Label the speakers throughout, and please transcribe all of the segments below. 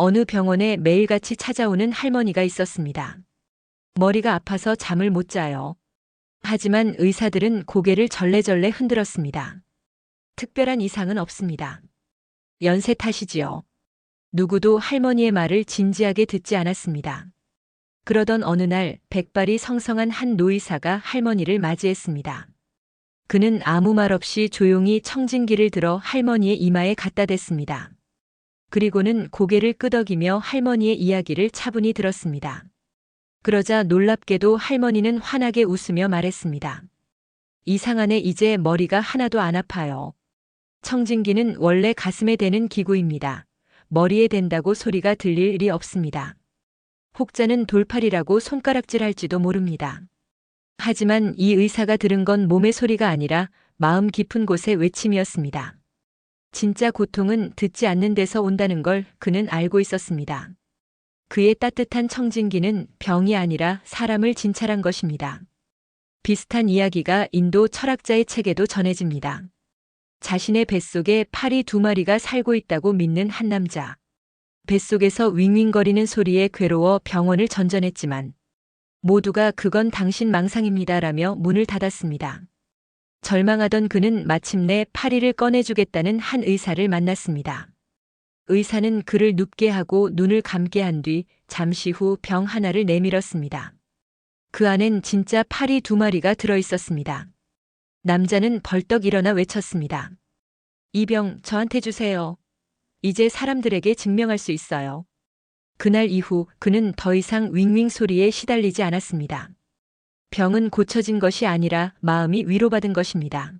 Speaker 1: 어느 병원에 매일같이 찾아오는 할머니가 있었습니다. 머리가 아파서 잠을 못 자요. 하지만 의사들은 고개를 절레절레 흔들었습니다. 특별한 이상은 없습니다. 연세 탓이지요. 누구도 할머니의 말을 진지하게 듣지 않았습니다. 그러던 어느 날 백발이 성성한 한 노의사가 할머니를 맞이했습니다. 그는 아무 말 없이 조용히 청진기를 들어 할머니의 이마에 갖다 댔습니다. 그리고는 고개를 끄덕이며 할머니의 이야기를 차분히 들었습니다. 그러자 놀랍게도 할머니는 환하게 웃으며 말했습니다. 이상하네 이제 머리가 하나도 안 아파요. 청진기는 원래 가슴에 대는 기구입니다. 머리에 댄다고 소리가 들릴 일이 없습니다. 혹자는 돌팔이라고 손가락질 할지도 모릅니다. 하지만 이 의사가 들은 건 몸의 소리가 아니라 마음 깊은 곳의 외침이었습니다. 진짜 고통은 듣지 않는 데서 온다는 걸 그는 알고 있었습니다. 그의 따뜻한 청진기는 병이 아니라 사람을 진찰한 것입니다. 비슷한 이야기가 인도 철학자의 책에도 전해집니다. 자신의 뱃속에 파리 두 마리가 살고 있다고 믿는 한 남자. 뱃속에서 윙윙거리는 소리에 괴로워 병원을 전전했지만 모두가 그건 당신 망상입니다라며 문을 닫았습니다. 절망하던 그는 마침내 파리를 꺼내주겠다는 한 의사를 만났습니다. 의사는 그를 눕게 하고 눈을 감게 한 뒤 잠시 후 병 하나를 내밀었습니다. 그 안엔 진짜 파리 두 마리가 들어 있었습니다. 남자는 벌떡 일어나 외쳤습니다. 이 병 저한테 주세요. 이제 사람들에게 증명할 수 있어요. 그날 이후 그는 더 이상 윙윙 소리에 시달리지 않았습니다. 병은 고쳐진 것이 아니라 마음이 위로받은 것입니다.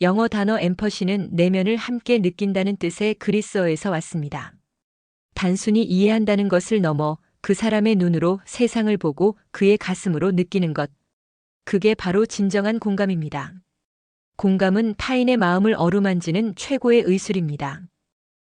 Speaker 1: 영어 단어 엠퍼시는 내면을 함께 느낀다는 뜻의 그리스어에서 왔습니다. 단순히 이해한다는 것을 넘어 그 사람의 눈으로 세상을 보고 그의 가슴으로 느끼는 것. 그게 바로 진정한 공감입니다. 공감은 타인의 마음을 어루만지는 최고의 의술입니다.